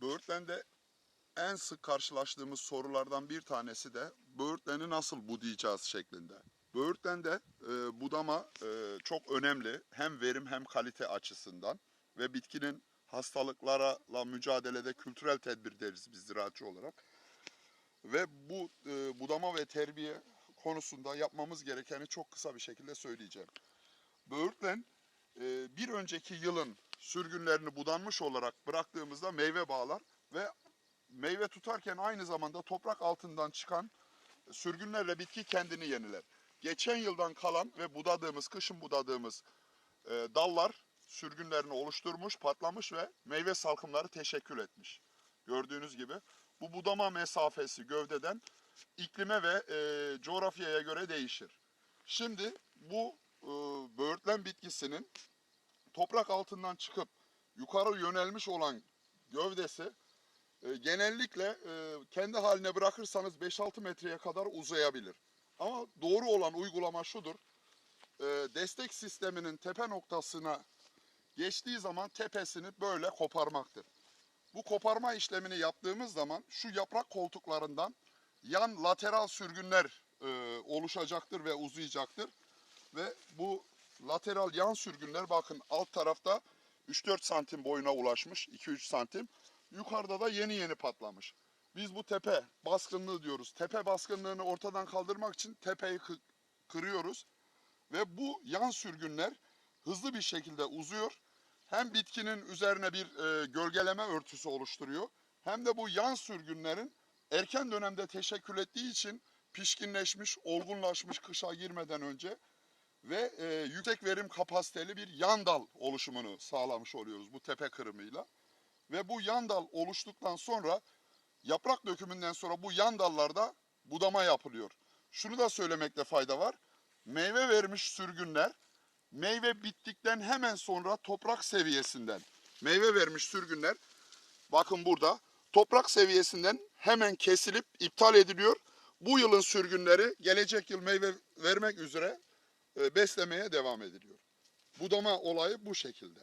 Böğürtlen'de en sık karşılaştığımız sorulardan bir tanesi de böğürtleni nasıl budayacağız şeklinde. Böğürtlen'de e, budama e, çok önemli hem verim hem kalite açısından ve bitkinin hastalıklarla mücadelede kültürel tedbir deriz biz ziraatçı olarak. Ve bu e, budama ve terbiye konusunda yapmamız gerekeni çok kısa bir şekilde söyleyeceğim. Böğürtlen e, bir önceki yılın sürgünlerini budanmış olarak bıraktığımızda meyve bağlar ve meyve tutarken aynı zamanda toprak altından çıkan sürgünlerle bitki kendini yeniler. Geçen yıldan kalan ve budadığımız, kışın budadığımız e, dallar sürgünlerini oluşturmuş, patlamış ve meyve salkımları teşekkül etmiş. Gördüğünüz gibi bu budama mesafesi gövdeden iklime ve e, coğrafyaya göre değişir. Şimdi bu e, böğürtlen bitkisinin toprak altından çıkıp yukarı yönelmiş olan gövdesi e, genellikle e, kendi haline bırakırsanız 5-6 metreye kadar uzayabilir. Ama doğru olan uygulama şudur. E, destek sisteminin tepe noktasına geçtiği zaman tepesini böyle koparmaktır. Bu koparma işlemini yaptığımız zaman şu yaprak koltuklarından yan lateral sürgünler e, oluşacaktır ve uzayacaktır. Ve bu lateral yan sürgünler bakın alt tarafta 3-4 santim boyuna ulaşmış. 2-3 santim. Yukarıda da yeni yeni patlamış. Biz bu tepe baskınlığı diyoruz. Tepe baskınlığını ortadan kaldırmak için tepeyi kı- kırıyoruz. Ve bu yan sürgünler hızlı bir şekilde uzuyor. Hem bitkinin üzerine bir e, gölgeleme örtüsü oluşturuyor. Hem de bu yan sürgünlerin erken dönemde teşekkül ettiği için pişkinleşmiş, olgunlaşmış kışa girmeden önce ve e, yüksek verim kapasiteli bir yan dal oluşumunu sağlamış oluyoruz bu tepe kırımıyla. Ve bu yan dal oluştuktan sonra yaprak dökümünden sonra bu yan dallarda budama yapılıyor. Şunu da söylemekte fayda var. Meyve vermiş sürgünler meyve bittikten hemen sonra toprak seviyesinden meyve vermiş sürgünler bakın burada toprak seviyesinden hemen kesilip iptal ediliyor. Bu yılın sürgünleri gelecek yıl meyve vermek üzere beslemeye devam ediliyor. Budama olayı bu şekilde.